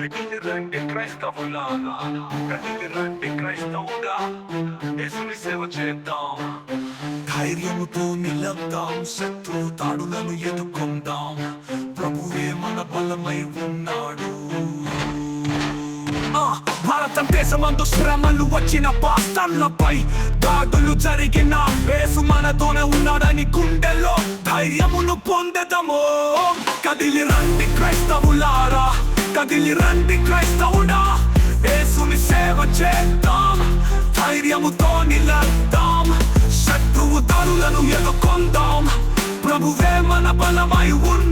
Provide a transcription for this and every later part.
కదిలి రండి క్రైస్తవులారా కదిలి రండి యేసుని సేవ చేద్దాం ధైర్యముతో నిలద్దాం శత్రు తాడులను ఎదుర్కొందాం ప్రభువే మన బలమై ఉన్నాడు భారతదేశమందు శ్రమలు వచ్చిన పాస్తాన్లపై దాడులు జరిగిన వేసు మనతోనే ఉన్నాడని గుండెల్లో ధైర్యమును పొందెదము. కదిలి రండి క్రైస్తవులారా కదిలి రండి క్రైస్తవుడా. వేసుని సేవ చేద్దాం ధైర్యముతో నిలద్దాం శత్రువు దారులను ఎదుర్కొందాం. ప్రభువే మన బలమై ఉన్న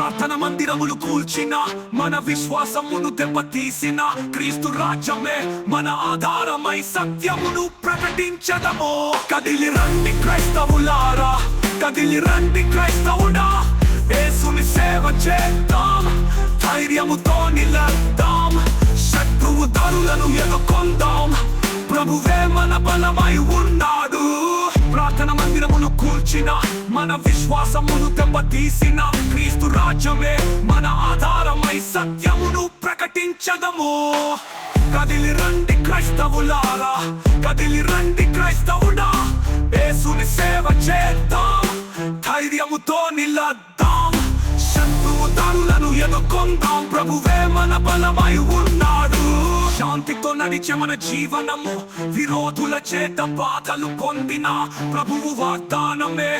ప్రార్థన మందిరములు కూల్చిన మన విశ్వాసమును దెబ్బతీసిన క్రీస్తు రాజ్యమే మన ఆధారమై సత్యమును ప్రకటించదము. కదిలి రండి క్రైస్తవులారా కదిలి రండి క్రైస్తవుడా. యేసుని సేవ చేద్దాం ధైర్యముతో నిలద్దాం శత్రువు దారులను ఎదుర్కొందాం. ప్రభువే మన బలమై ఉన్నాడు. ప్రార్థన మందిరమును కూల్చిన మన విశ్వాసమును దెబ్బతీసిన క్రీస్తు రాజ్యమే మన ఆధారమై సత్యమును ప్రకటించదము. కదిలి రండి క్రైస్తవులారా కదిలి రండి క్రైస్తవుడా. యేసుని సేవ చేద్దాం ధైర్యముతో నిలద్దాం శత్రువు దారులను ఎదుర్కొందాం. ప్రభువే మన బలమై ఉన్నాడు. శాంతితో నడిచే మన జీవనము విరోధుల చేత బాధలు పొందిన ప్రభువు వాగ్దానమే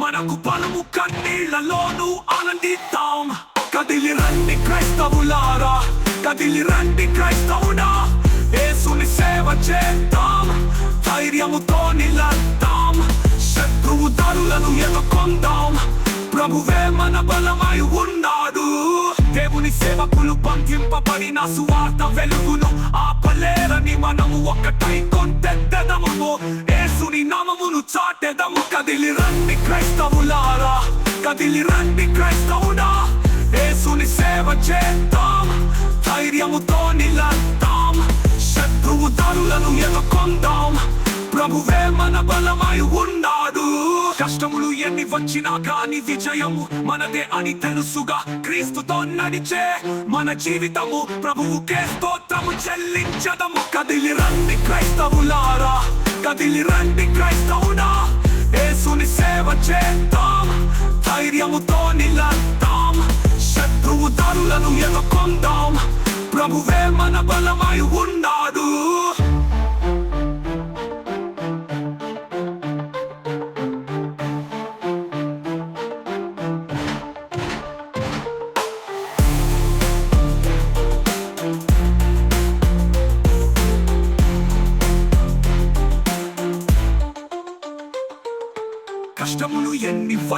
మనకు బలము కన్నీళ్ళలోనూ ఆనందిద్దాం కదిలి రండి క్రైస్తవులారా కదిలి రండి క్రైస్తవుడా ఏసుని సేవ చేద్దాం ధైర్యముతో నిలద్దాం శత్రువు దారులను ఎదుర్కొందాం ప్రభువే మన బలమై ఉన్నాడు దేవుని సేవకులు పంపింపబడిన సువార్త వెలుగును ఆపలేరని మనము ఒక్కటై కొంతెద్దదము ఏసుని నామమును చాటెదము. కదిలి రండి క్రైస్తవులారా కదిలి రండి క్రైస్తవుడా. ఏసుని సేవ చేద్దాం ధైర్యముతో నిలంతాం శత్రువు దారులను ఎదుర్కొందాం. ప్రభువే మన బలమై ఉన్నాడు. కష్టములు ఎన్ని వచ్చినా కాని విజయము మనదే అని తెలుసుగా క్రీస్తుతో నడిచే మన జీవితము ప్రభువుకే స్తోత్రము చెల్లించదము. కదిలి రండి క్రైస్తవులారా కదిలి రండి క్రైస్తవుడా. యేసుని సేవ చేద్దాం ధైర్యముతో నిలద్దాం శత్రువు దారులను ఎదుర్కొందాం. ప్రభువే మన బలమై ఉన్నాడు.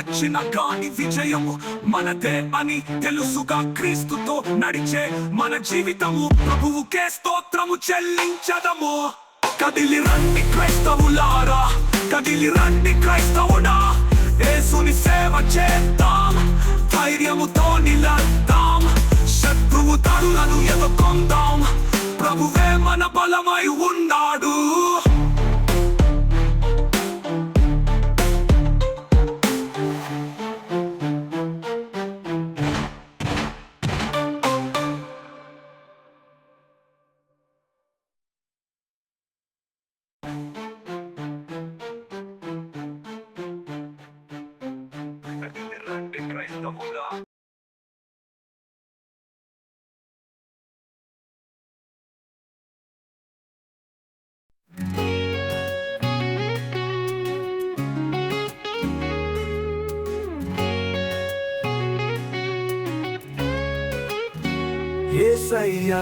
వచ్చిన కాని విజయము మనదే అని తెలుసుగా క్రీస్తుతో నడిచే మన జీవితము ప్రభువుకే స్తోత్రము చెల్లించదము. కదిలి రండి క్రైస్తవులారా కదిలి రండి క్రైస్తవుడా. యేసుని సేవ చేద్దాం ధైర్యముతో నిలద్దాం శత్రువు తరులను ఎదుర్కొందాం. ప్రభువే మన బలమై ఉన్నాడు.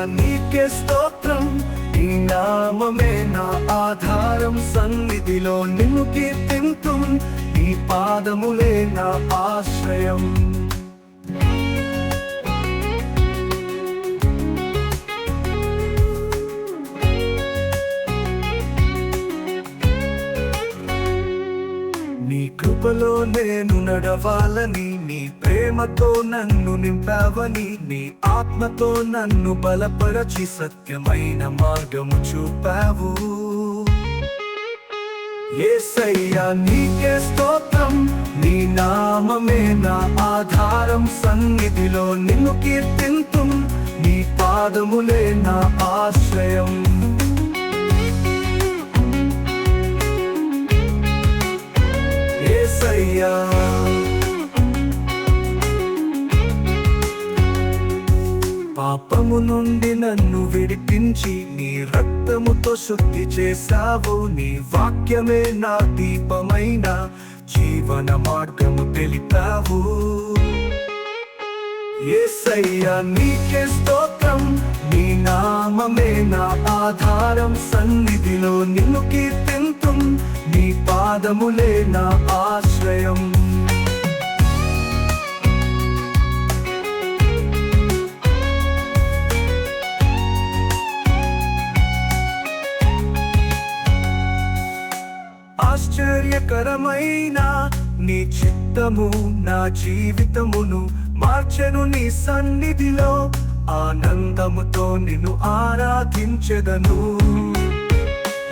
నీకే స్తోత్రం. ఈ నామమే నా ఆధారం. సన్నిధిలో నిన్ను కీర్తింతు. నీ పాదములే నా ఆశ్రయం. కృపలో నేను నడవాలని నీ ప్రేమతో నన్ను నింపావని నీ ఆత్మతో నన్ను బలపరచి సత్యమైన మార్గము చూపావు. ఏసయ్యా నీకే స్తోత్రం. నీ నామమే నా ఆధారం. సన్నిధిలో నిన్ను కీర్తింతు. నీ పాదములే నా ఆశ్రయం. ఏసయ్యా పాపము నుండి నన్ను విడిపించి నీ రక్తముతో శుద్ధి చేశావు. నీ వాక్యమే నా దీపమైన జీవన మార్గము తెలిపావు. ఏసయ్యా నీకే స్తోత్రం. నీ నామమే నా ఆధారం. సన్నిధిలో నిన్ను కీర్తింతు. నీ పాదములే నా ఆశ్రయం. ఆశ్చర్యకరమైన నీ చిత్తము నా జీవితమును మార్చెను నీ సన్నిధిలో. ఆనందముతో నిన్ను ఆరాధించెదను.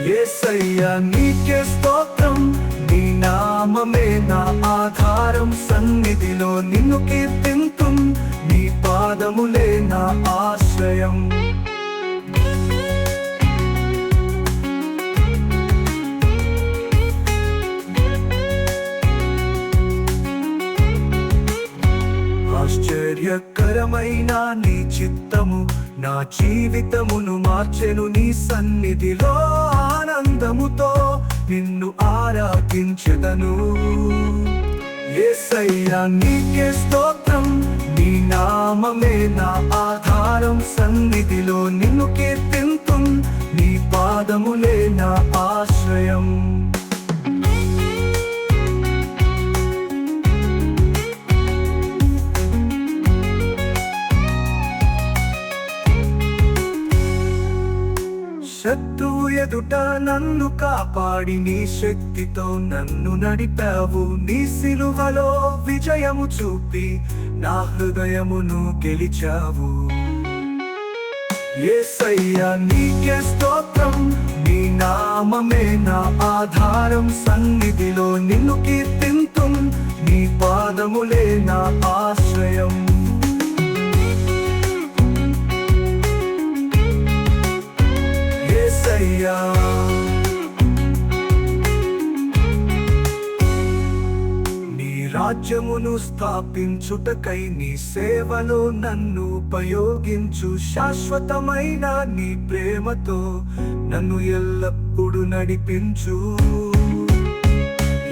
ఏసయ్యా నీకే స్తోత్రం. నీ నామమే నా ఆధారం. సన్నిధిలో నిన్ను కీర్తింతుం. నీ పాదములే నా ఆశ్రయం. ఆశ్చర్యకరమైన నీ చిత్తము. నా జీవితమును మార్చెను నీ సన్నిధిలో ఆనందముతో నిన్ను ఆరాధించదను. ఏసయ్యా నీకే స్తోత్రం. నీ నామమే నా ఆధారం. సన్నిధిలో నిన్ను కీర్తింతుం. నీ పాదములే నా ఆశ్రయం. శత్రువు ఎదుట నన్ను కాపాడి నీ శక్తితో నన్ను నడిపావు. నీ సిలువలో విజయము చూపి నా హృదయమును గెలిచావు. ఏసయ్యా నీకే స్తోత్రం. నీ నామమే నా ఆధారం. సన్నిధిలో నిన్ను కీర్తింతు. నీ పాదములే నా ఆశ్రయం. ఏసయ్యా నీ రాజ్యమును స్థాపించుటకై నీ సేవలో నన్ను ఉపయోగించు. శాశ్వతమైన నీ ప్రేమతో నన్ను ఎల్లప్పుడూ నడిపించు.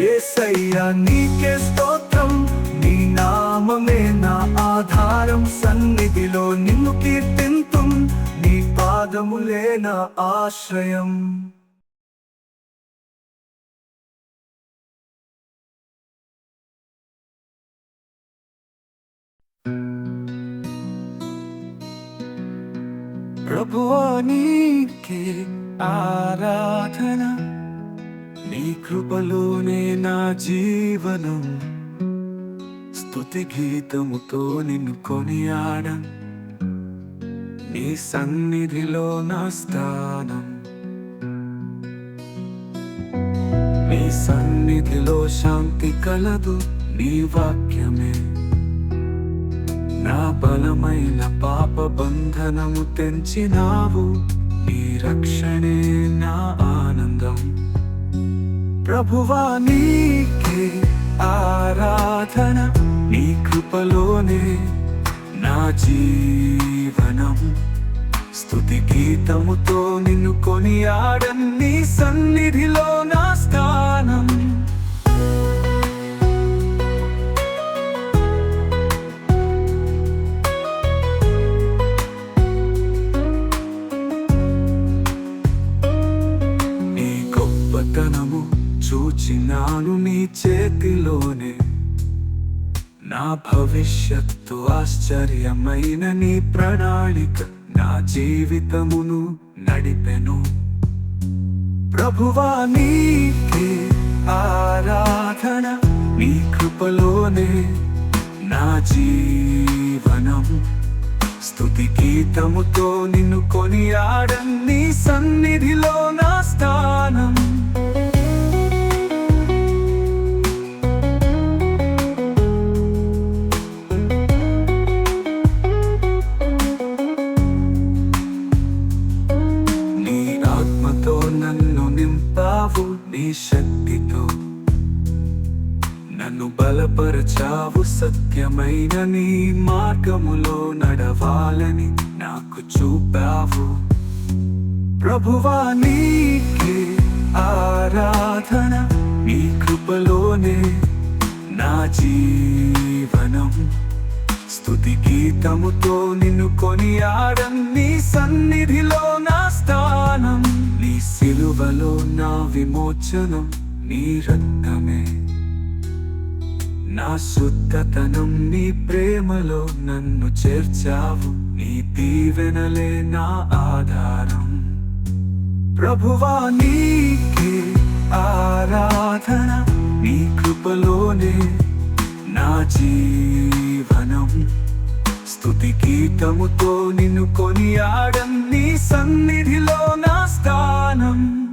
ఏసయ్యా నీకే స్తోత్రం. నీ నామమే నా ఆధారం. సన్నిధిలో నిన్ను కీర్తింతు. పాదములేన ఆశ్రయం. ప్రభువా నీకే ఆరాధన. నీ కృపలోనే నా జీవనం. స్తుతి గీతముతో నిన్ను కొనియాడం నీ సన్నిధిలో నా స్థానం. నీ సన్నిధిలో శాంతి కలదు నీ వాక్యమే. నా బలమైన పాప బంధనము తెంచినావు నీ రక్షణే నా ఆనందం. ప్రభువా నీకే ఆరాధన నీ కృపలోనే నా జీవనం స్థుతి గీతముతో నిన్ను కొనియాడన్ సన్నిధిలో నా స్థానం. నీ గొప్పతనము చూచినాను నీ చేతిలోనే. నా భవిష్యత్తు ఆశ్చర్యమైన నీ ప్రణాళిక నా జీవితమును నడిపెను. ప్రభువా నీకే ఆరాధన నీ కృపలోనే నా జీవనం. స్థుతి గీతముతో నిన్ను కొనియాడన్ నీ సన్నిధిలో నా స్థానం. బలపరచావు సత్యమైన నీ మార్గములో నడవాలని నాకు చూపావు. ప్రభువా నీకే ఆరాధన నీ కృపలోనే నా జీవనం. స్థుతి గీతముతో నిన్ను కొనియాడం నీ సన్నిధిలో నా స్థానం. నీ సిలువలో నా విమోచనం నీ రత్నమే నా శుద్ధతనం నీ ప్రేమలో నన్ను చేర్చావు. నీ దీవెనలే నా ఆధారం. ప్రభువా నీకే ఆరాధన. నీ కృపలోనే నా జీవనం. స్థుతి గీతముతో నిన్ను కొనియాడం నీ సన్నిధిలో నా స్థానం.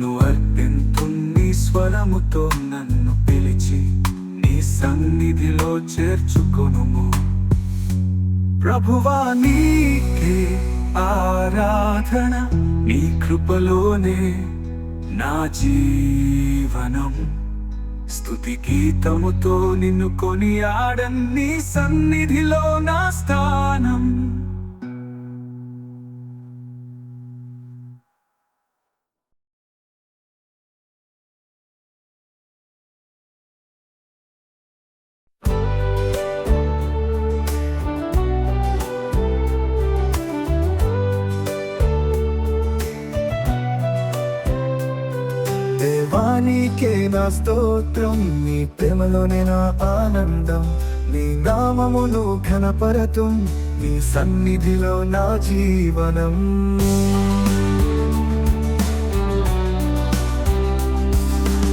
నన్ను అర్పింతు నీ స్వరముతో నన్ను పిలిచి నీ సన్నిధిలో చేర్చుకొనుము. ప్రభువా నీకే ఆరాధన నీ కృపలోనే నా జీవనం. స్థుతి గీతముతో నిన్ను కొనియాడన్ నీ సన్నిధిలో నా స్థానం. నా స్తోత్రం నీ ప్రేమలోనే నా ఆనందం. నీ నామమును ఘనపరతుం నీ సన్నిధిలో నా జీవనం.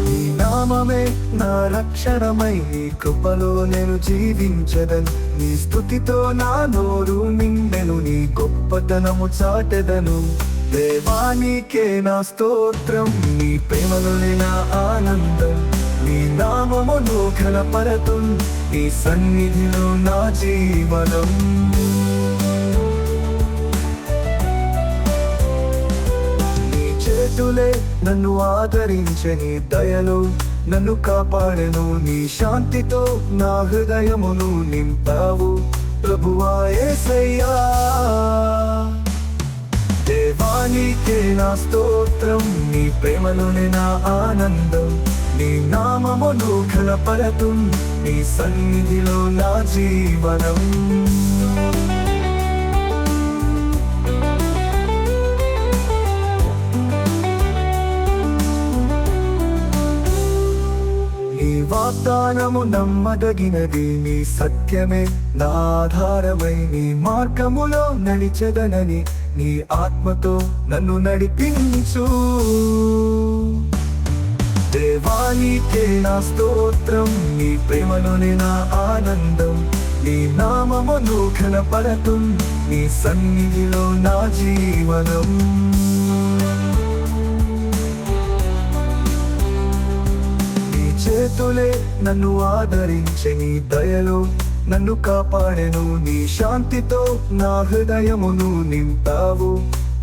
నీ నామమే నా రక్షణమై నీ కృపలో నేను జీవించదను. నీ స్థుతితో నా నోరు నిండెను నీ గొప్పతనము చాటెదను. దేవానికే నా స్తోత్రం నీ ప్రేమలోనే నా ఆనందం నీ నామమును ఘనపరతుం నీ సన్నిధిలో నా జీవనం. నీ చేతులే నన్ను ఆదరించే నీ దయలు నన్ను కాపాడెను నీ శాంతితో నా హృదయమును నింపావు. ప్రభువా యేసయ్యా దేవానికే నా స్తోత్రం? నీ ప్రేమలోనే నా ఆనందం. నీ నామమును కలపరతు నీ సన్నిధిలో నా జీవనం. నీ వాగ్దానము నమ్మదగినది నీ సత్యమే నా ఆధారమై నీ మార్గములో నడిచదనని నీ ఆత్మతో నన్ను నడిపించు. దేవానికే నా స్తోత్రం నీ ప్రేమలోనే నా ఆనందం. నీ నామమును ఘనపరతుం నీ సన్నిధిలో నా జీవనం. నీ చేతులే నన్ను ఆదరించే నీ దయలో నన్ను కాపాడెను. నీ శాంతితో నా హృదయమును నింపావు.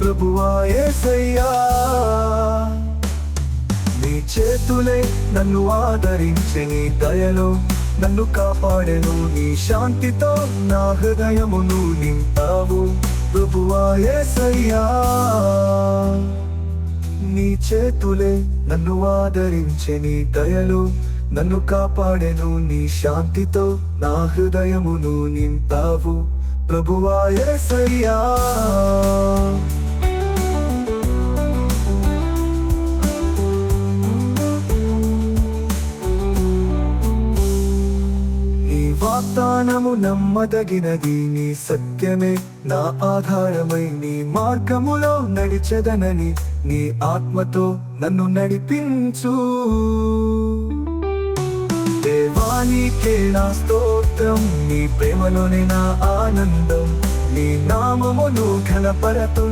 ప్రభువా యేసయ్యా నీ చేతులే నన్ను ఆదరించే నీ దయలో నన్ను కాపాడెను. నీ శాంతితో నా హృదయమును నింపావు. ప్రభువా యేసయ్యా నీ చేతులే నన్ను ఆదరించే నీ దయలు నన్ను కాపాడెను నీ శాంతితో నా హృదయమును నింపావు. ప్రభువాయ యేసయ్యా నీ వాగ్దానము నమ్మదగినది నీ సత్యమే. నా ఆధారమై నీ మార్గములో నడిచెదనని నీ ఆత్మతో నన్ను నడిపించు. నీకే నా స్తోత్రం నీ ప్రేమలోనే నా ఆనందం. నీ నామమును ఘనపరతు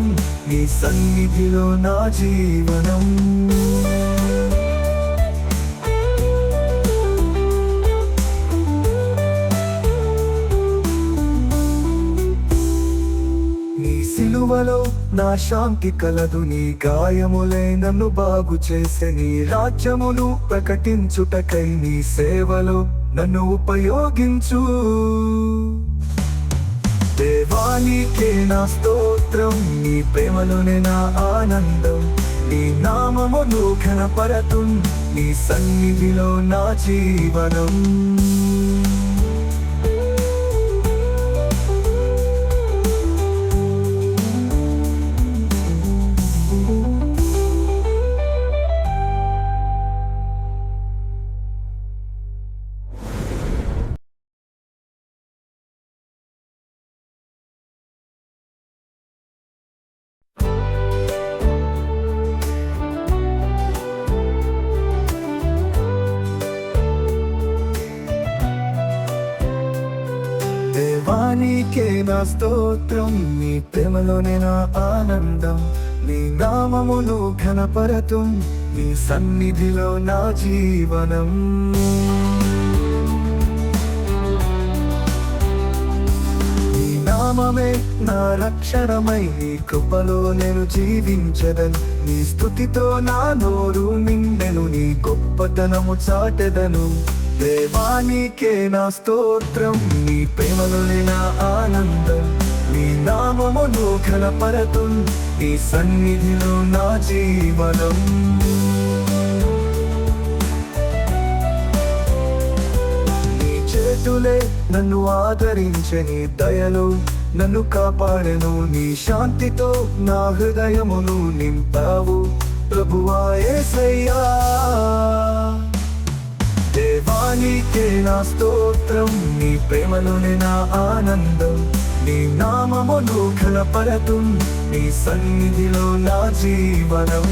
నీ సన్నిధిలో నా జీవనం. నీ సిలువలో నా శాంతి కలదు నీ గాయములే నన్ను బాగు చేసే నీ రాజ్యమును ప్రకటించుటకై నీ సేవలో నన్ను ఉపయోగించు. దేవానికే నా స్తోత్రం నీ ప్రేమలోనే నా ఆనందం. నీ నామమును ఘనపరతు నీ సన్నిధిలో నా జీవనం. నీకే నా స్తోత్రం నీ ప్రేమలోనే నా ఆనందం. నీ నామమును ఘనపరతు నీ సన్నిధిలో నా జీవనం. నీ నామమే నా రక్షణమై నీ కృపలో నేను జీవించదను. నీ స్థుతితో నా నోరు నిండెను నీ గొప్పతనము చాటెదను. దేవానికే నా స్తోత్రం నీ ప్రేమలోనే నా ఆనందం నీ నామమును ఘనపరతు నీ సన్నిధిలో నా జీవనం. నీ చేతులే నన్ను ఆదరించని దయలు నన్ను కాపాడెను నీ శాంతితో నా హృదయమును నింపావు. ప్రభువా యేసయ్యా నీకే నా స్తోత్రం నీ ప్రేమలోనే నా ఆనందం. నీ నామమును ఘనపరతు నీ సన్నిధిలో నా జీవనం.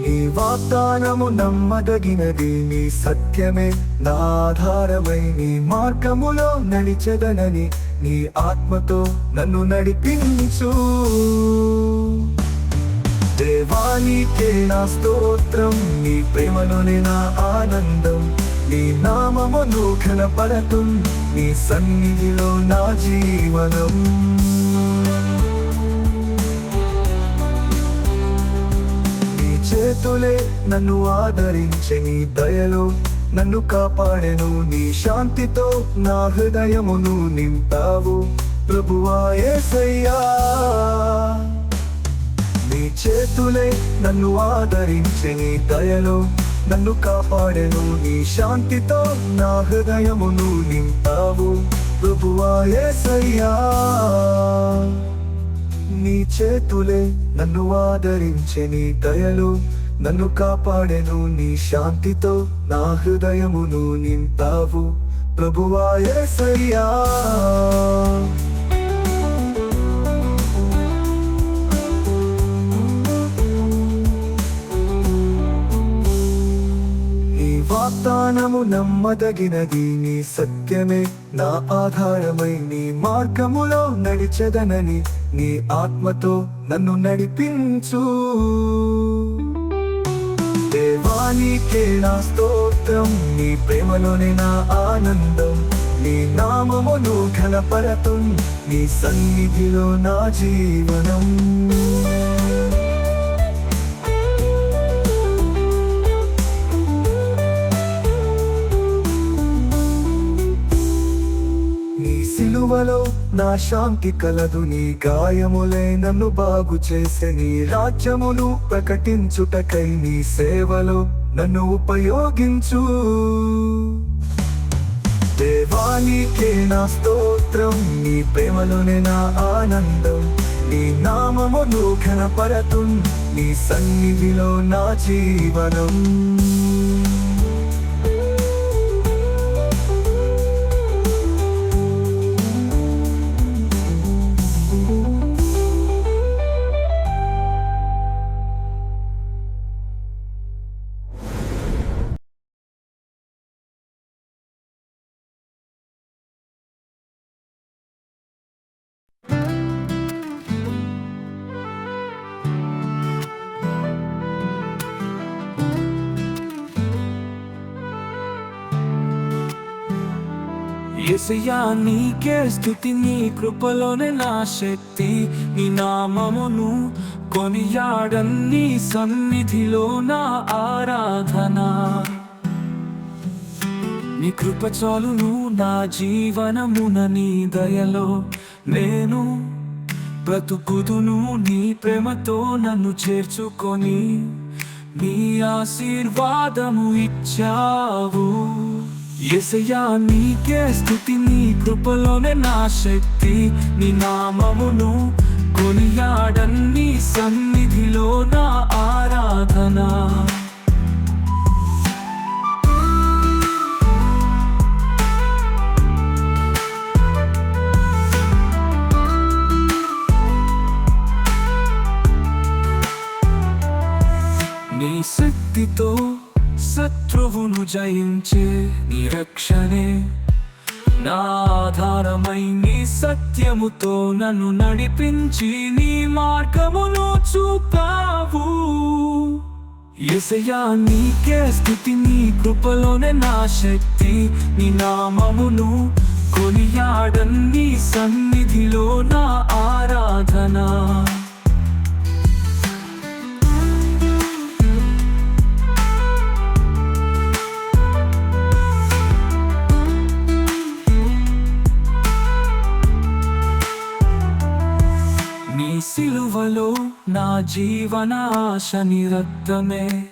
నీ వాగ్దానము నమ్మదగినది నీ సత్యమే నా ఆధారమై నీ మార్గములో నడిచదనని నీ ఆత్మతో నన్ను నడిపించు. దేవానికే నా స్తోత్రం నీ ప్రేమలోనే నా ఆనందం. నీ నామమును ఘనపరతు నీ సన్నిధిలో నా జీవనం. నీ చేతులే నన్ను ఆదరించే నీ దయలో నన్ను కాపాడెను నీ శాంతితో నా హృదయమును నింపావు. ప్రభువాయేసయ్యా నీ చేతులే నన్ను ఆదరించే నీ దయలో నన్ను కాపాడెను నీ శాంతితో నా హృదయమును నింపావు. ప్రభువాయేసయ్యా నీ చేతులే నన్ను ఆదరించే నీ దయలో నన్ను కాపాడెను నీ శాంతితో నా హృదయమును నింపావు. ప్రభువా యేసయ్యా నీ వాగ్దానము నమ్మదగినది నీ సత్యమే. నా ఆధారమై నీ మార్గములో నడిచెదనని నీ ఆత్మతో నన్ను నడిపించు. దేవానికే నా స్తోత్రం నీ ప్రేమలోనే నా ఆనందం. నీ నామమును ఘనపరతుం నీ సన్నిధిలో నా జీవనం. నీ సిలువలో నా శాంతి కలదు నీ గాయములే నన్ను బాగు చేసే నీ రాజ్యమును ప్రకటించుటకై నీ సేవలో నన్ను ఉపయోగించు. దేవానికే నా స్తోత్రం నీ ప్రేమలోనే నా ఆనందం. నీ నామమును ఘనపరతున్ నీ సన్నిధిలో నా జీవనం. ఎసయ్యా నీకే స్థుతి నీ కృపలోనే నా శక్తి. నీ నామమును కొనియాడన్ని సన్నిధిలో నా ఆరాధన. నీ కృప చాలును నా జీవనమున నీ దయలో నేను బ్రతుకుదును నీ ప్రేమతో నన్ను చేర్చుకొని. నీ ఆశీర్వాదము ఇచ్చావు. ఎసయ్యా నీకే స్థుతి నీ కృపలోనే నా శక్తి నీ నామమును కొనియాడన్ని సన్నిధిలో నా ఆరాధన నీ శక్తితో శత్రువును జయించే నీ రక్షణే. నా ఆధారమై నీ సత్యముతో నన్ను నడిపించి నీ మార్గమును చూపావు. ఎసయా నీకే స్థుతి నీ కృపలోనే నా శక్తి. నీ నామమును కొనియాడన్ని సన్నిధిలో నా ఆరాధన. సిలువలో నా జీవన ఆశ నిరద్దమే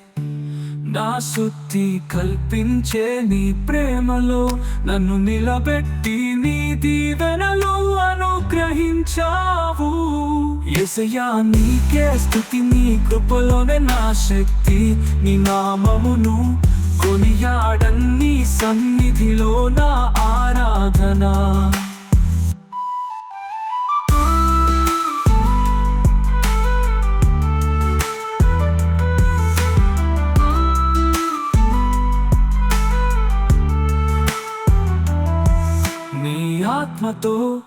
నా శుద్ధి కల్పించే నీ ప్రేమలో నన్ను నిలబెట్టి నీ దీవెనలు అనుగ్రహించావు. ఎసయా నీకే స్థుతి నీ కృపలోనే నా శక్తి. నీ నామమును కొనియాడన్ని సన్నిధిలో నా ఆరాధనా.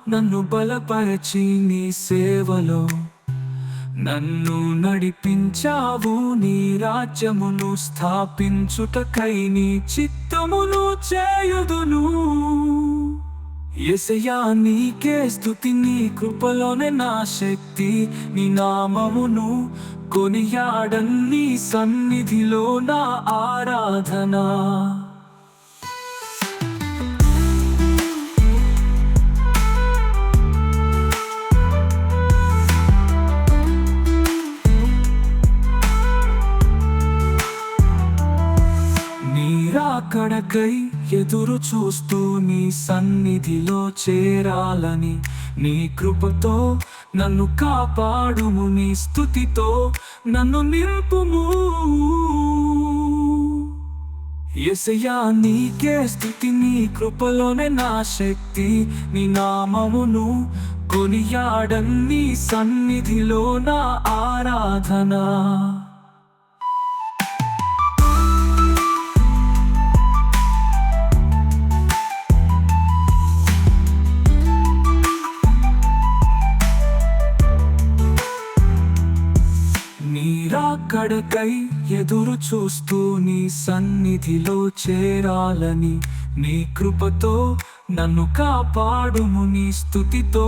నన్ను బలపరచి నీ సేవలో. నన్ను నడిపించావు నీ రాజ్యమును స్థాపించుటకై నీ చిత్తమును చేయుదును. ఎసయా నీకే స్థుతి నీ కృపలోనే నా శక్తి. నీ నామమును కొనియాడన్ని సన్నిధిలో నా ఆరాధనా. అక్కడకై ఎదురు చూస్తూ నీ సన్నిధిలో చేరాలని నీ కృపతో నన్ను కాపాడుము నీ స్థుతితో నన్ను నింపుము. ఎసయా నీకే స్థుతి నీ కృపలోనే నా శక్తి. నీ నామమును కొనియాడన్ని సన్నిధిలో నా ఆరాధన. నీరాకడకై ఎదురు చూస్తూ నీ సన్నిధిలో చేరాలని నీ కృపతో నన్ను కాపాడుము నీ స్థుతితో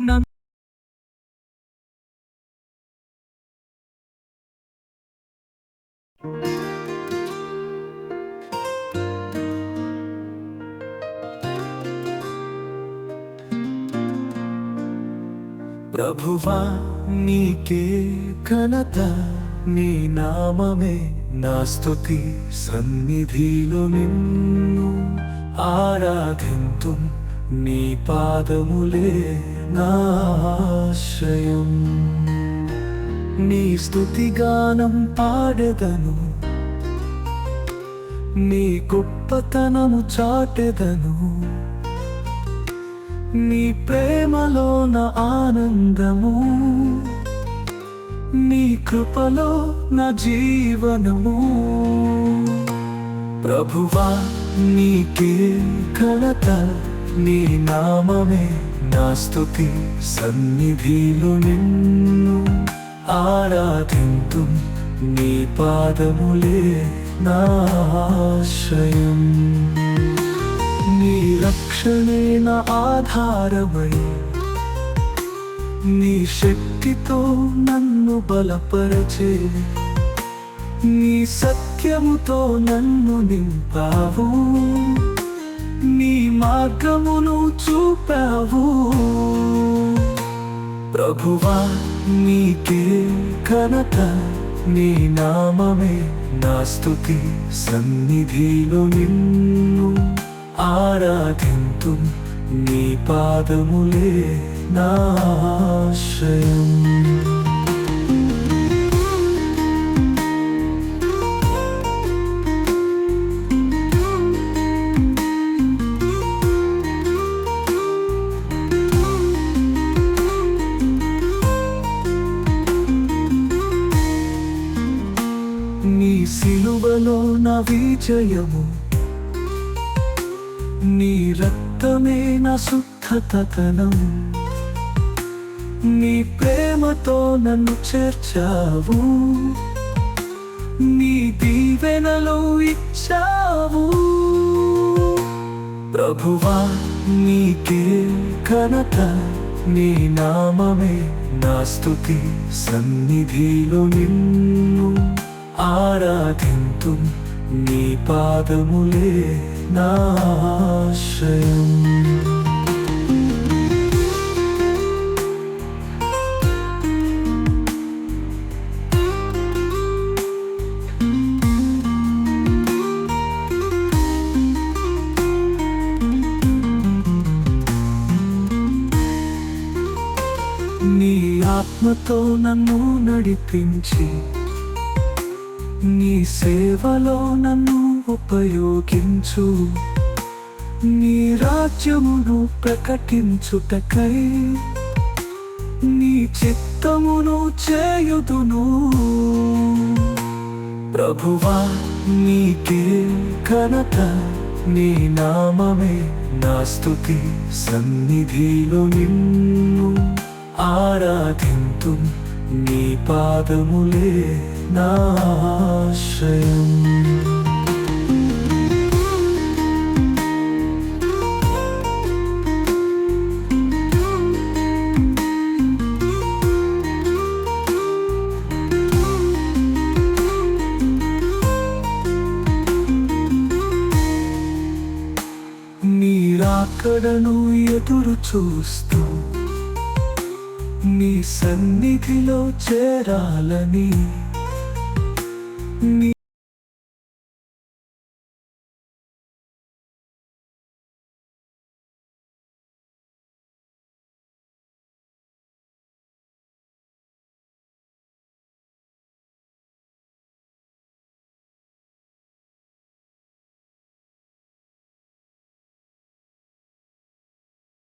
నన్ను ప్రభువా నీకే ఘనత. నీ నామమే నా స్థుతి సన్నిధిలో నిన్ను. ఆరాధింతు నీ పాదములే నాశయం నీ స్తుతిగానం పాడెదను. నీ గొప్పతనము చాటెదను. నీ ప్రేమలోన ఆనందము. నీ కృపలో నా జీవనము. ప్రభువా నీకే కలత నీ నామమే నా స్థుతి. సన్నిధిలో నిన్ను ఆరాధింతు నీ పాదములే నాశ్రయం నీ రక్షణే నా ఆధారమై నీ శక్తితో నన్ను బలపరచే. నీ సత్యముతో నన్ను నింపావు. నీ మార్గమును చూపావు. ప్రభువా నీకే ఘనత నీ నామమే నా స్తుతి సన్నిధిలో నిన్ను ఆరాధింతు నీ పాదములే నాశ్రయం నీ సిలువలో నా విజయము నీ రక్తమే నా శుద్ధతనం ప్రేమతో నన్ను చేర్చావు. నీ దీవెనలో ఇచ్చావు. ప్రభువా నీకే ఘనత నీ నామమే నా స్థుతి. సన్నిధిలో నిన్ను ఆరాధింతు నీ పాదములే నాశ్రయం నీ ఆత్మతో నన్ను నడిపించి నీ సేవలో నన్ను ఉపయోగించు. నీ రాజ్యమును ప్రకటించుటకై నీ చిత్తమును చేయుదును. ప్రభువా నీకే ఘనత నీ నామమే నా సన్నిధిలో నిన్ను. ఆరాధింతు నీ పాదములే నాశ్రయం నీరాకడను ఎదురు చూస్తూ నీ సన్నిధిలో చేరాలని నీ